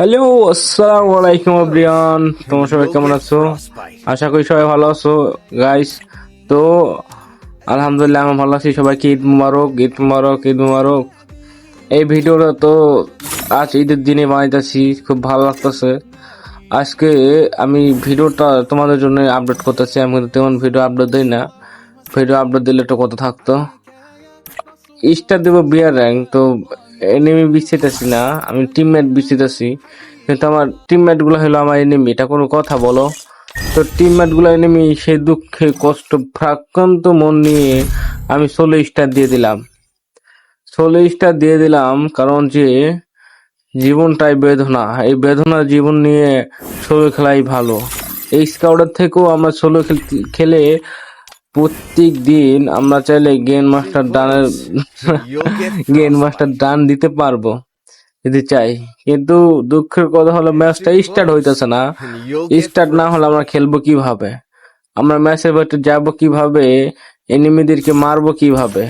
Hello আসসালামু আলাইকুম আব্রিয়ান তোমার সবাই কেমন আছো? আশা করি সবাই ভালো আছো গাইস তো, আলহামদুলিল্লাহ, আমি ভালো আছি। সবাইকে ঈদ মুবারক ঈদ মুবারক ঈদ মুবারক। এই ভিডিওটা তো আজ ঈদের দিনে বানাইতেছি, খুব ভালো লাগতেছে। আজকে আমি ভিডিওটা তোমাদের জন্য আপলোড করতেছি। আমি কিন্তু তেমন ভিডিও আপলোড দিই না। ভিডিও আপলোড দিলে তো কথা থাকতো। স্টার দেবো বিয়ার র্যাঙ্ক, তো এনিমি বিচ্ছিতেছি না, আমি টিমমেট বিচ্ছিতেছি কিন্তু আমার টিমমেটগুলো হলো আমার এনিমি এটা কোনো কথা বলো? তো টিমমেটগুলো এনিমি সেই দুঃখে, কষ্ট প্রাক্রান্ত মন নিয়ে আমি ষোলো স্টার দিয়ে দিলাম। ষোলো স্টার দিয়ে দিলাম কারণ যে জীবনটাই বেদনা। এই বেদনা জীবন নিয়ে ষোলো খেলাই ভালো। এই স্কাউটার থেকেও আমরা ষোলো খেলে প্রত্যেক দিন আমরা চাইলে গেম মাস্টার ডানের গেম মাস্টার ডান দিতে পারব যদি চাই। কিন্তু দুঃখের কথা হলো ম্যাচটা স্টার্ট হইতেছে না। স্টার্ট না হলে আমরা খেলব কীভাবে? আমরা ম্যাচের ভেতরে যাব কীভাবে? এনিমিদেরকে মারবো কীভাবে?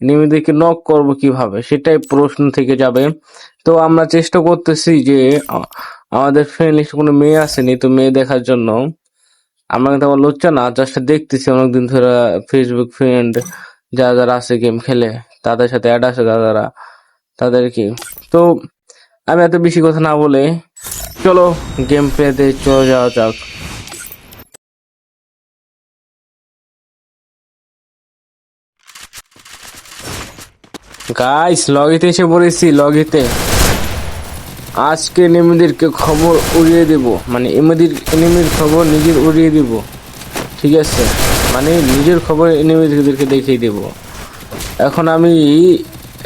এনিমিদেরকে নক করব কীভাবে? সেটাই প্রশ্ন থেকে যাবে। তো আমরা চেষ্টা করতেছি যে আমাদের ফ্রেন্ড লিস্টে কোনো মেয়ে আসেনি তো মেয়ে দেখার জন্য। আমরা কিন্তু আমার লজ্জা না জাস্ট দেখতেছি অনেকদিন ধরে ফেসবুক ফ্রেন্ড যারা যারা আছে গেম খেলে, তাদের সাথে অ্যাড আছে দাদারা, তাদেরকে। তো আমি এত বেশি কথা না বলে চলো গেম প্লেতে চলে যাওয়া যাক। গাইস লগিতে এসে পড়েছি লগিতে আজকে এনিমিদেরকে খবর উড়িয়ে দেব। মানে এমনির এনিমির খবর নিজের উড়িয়ে দেব। ঠিক আছে? মানে নিজের খবর এনিমিদেরকে দেখিয়ে দেব। এখন আমি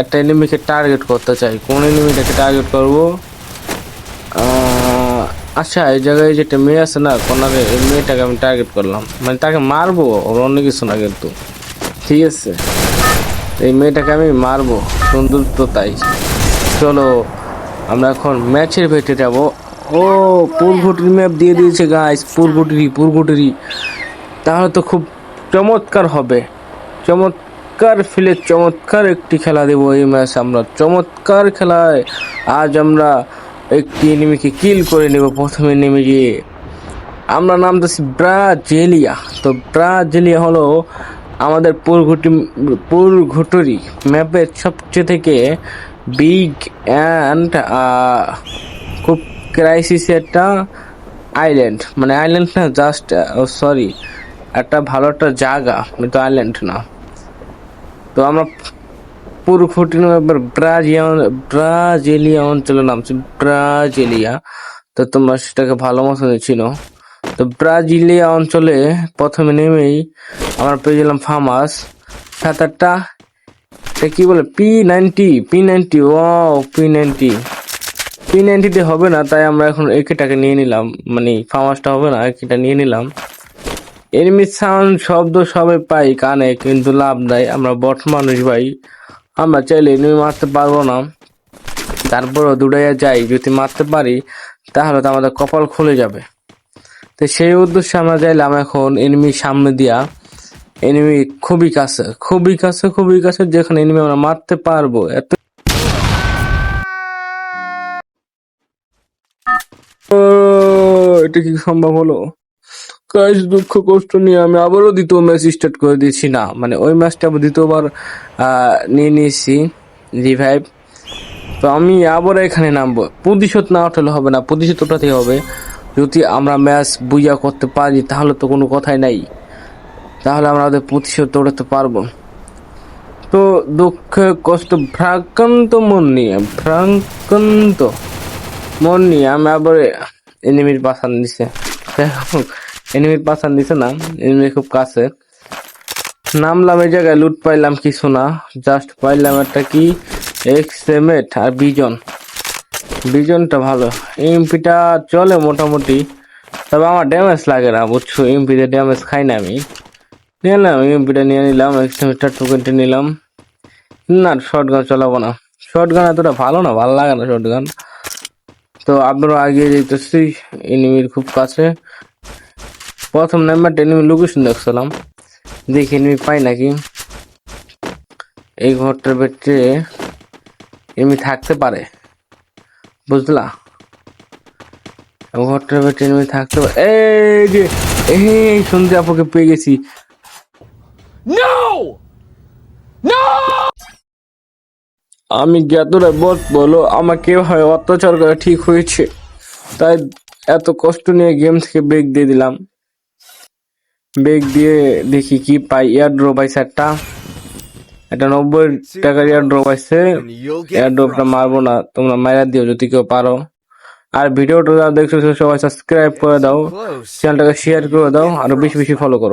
একটা এনিমিকে টার্গেট করতে চাই। কোন এনিমিটাকে টার্গেট করব? আচ্ছা এই জায়গায় যেটা মেয়ে আছে না, কোনারে এই মেয়েটাকে আমি টার্গেট করলাম। মানে তাকে মারবো ওর অন্য কিছু না কিন্তু। ঠিক আছে? এই মেয়েটাকে আমি মারবো। সুন্দর তো তাই। চলো আমরা এখন ম্যাচের ভেটে যাব। ও পুরঘুটির ম্যাপ দিয়ে দিয়েছে গাইস পুরঘুটিরি পুরঘুটিরি তাহলে তো খুব চমৎকার হবে। চমৎকার ফিলে চমৎকার একটি খেলা দেবো এই ম্যাচ আমরা। চমৎকার খেলায় আজ আমরা একটি এনিমিকে কিল করে নেব, প্রথমে নেমে গিয়ে আমরা দিচ্ছি ব্রাজিলিয়া। তো ব্রাজেলিয়া হলো আমাদের পুরঘুটি পুরঘুটুরি ম্যাপের সবচেয়ে থেকে বিগ অ্যান্ড খুব ক্রাইসিস একটা আইল্যান্ড মানে আইল্যান্ড না জাস্ট সরি একটা ভালো একটা জায়গা, কিন্তু আইল্যান্ড না। তো আমরা পুরঘুটির ম্যাপের ব্রাজিয়া ব্রাজিলিয়া অঞ্চলের নাম হচ্ছে ব্রাজিলিয়া তো তোমরা সেটাকে ভালো মতো চিনো। তো ব্রাজিলিয়া অঞ্চলে প্রথমে নেমেই আমরা পেয়ে গেলাম ফার্মাস সাত আটটা কি বলে? পি নাইনটি পি নাইনটি ও পি নাইনটি পি নাইনটিতে হবে না, তাই আমরা এখন একেটাকে নিয়ে নিলাম। মানে ফার্মাসটা হবে না, একেটা নিয়ে নিলাম। এনিমি সাউন্ড শব্দ সবে পাই কানে, কিন্তু লাভ নাই। আমরা বট মানুষ ভাই। আমরা চাইলে এনিমি মারতে পারব না। তারপরও দৌড়াইয়া যাই, যদি মারতে পারি, তাহলে তো আমাদের কপাল খুলে যাবে। তো সেই উদ্দেশ্যে আমরা যাইলাম এখন এনিমি সামনে দিয়া। এনিমি খুবই কাছে খুবই কাছে খুবই কাছে, যেখানে এনিমি আমরা মারতে পারব। এত এটা কি সম্ভব হলো? কাজ দুঃখ, কষ্ট নিয়ে আমি আবারও দ্বিতীয় ম্যাচ স্টার্ট করে দিয়েছি। না মানে ওই ম্যাচটা আবার দ্বিতীয়বার নিয়ে নিয়েছি রিভাইভ তো আমি আবার এখানে নামবো। প্রতিশোধ না ওঠালে হবে না প্রতিশোধ ওঠাতে হবে। যদি আমরা ম্যাচ বুইয়া করতে পারি, তাহলে তো কোনো কথাই নাই। তাহলে আমরা ওদের প্রতিশোধ ওঠাতে পারব। তো দুঃখ কষ্ট ভ্রাক্রান্ত মন নিয়ে ভ্রাক্রান্ত মন নিয়ে আমি আবার এনিমির পাশান দিছে। এনিমির পাশান দিছে না এনিমি খুব কাছে। নামলাম এই জায়গায় লুট পাইলাম কিছু না জাস্ট পাইলাম একটা কি? এক্সএমেট আর বিজন বিজনটা ভালো। এমপিটা চলে মোটামুটি, তবে আমার ড্যামেজ লাগে না, বুঝছ? এমপিতে ড্যামেজ খাই না আমি। নিলাম এমপিটা নিয়ে নিলাম এক্সএমেটটা টোকেনটা নিলাম। না শর্ট গান চালাবো না। শর্ট গান এতটা ভালো না, ভালো লাগে না শর্ট গান তো আপনারা আগে যেতেছি এনিমির খুব কাছে। প্রথম নাম্বারটা এনিমি লোকেশন দেখছিলাম। দেখি এনিমি পাই নাকি। এই ঘরটার ভেতরে এমনি থাকতে পারে। বুঝলা? ঘরটার ভেতরে enemy থাকতে পারে। এই যে, এই শুনতে আপুকে পেয়ে গেছি। আমি যতটা বট বলো, আমাকে হয় অত্যাচার করা ঠিক হয়েছে। তাই এত কষ্ট নিয়ে গেম থেকে ব্রেক দিয়ে দিলাম। ব্রেক দিয়ে দেখি কি পাই। এয়ার ড্রপ পাইছে একটা। একটা নব্বই টাকার এয়ার ড্রপ আছে। এয়ার ড্রপটা মারবো না, তোমরা মারা দিও যদি কেউ পারো। আর ভিডিওটা দেখছ, সবাই সাবস্ক্রাইব করে দাও। চ্যানেলটাকে শেয়ার করে দাও, আর বেশি বেশি ফলো করো।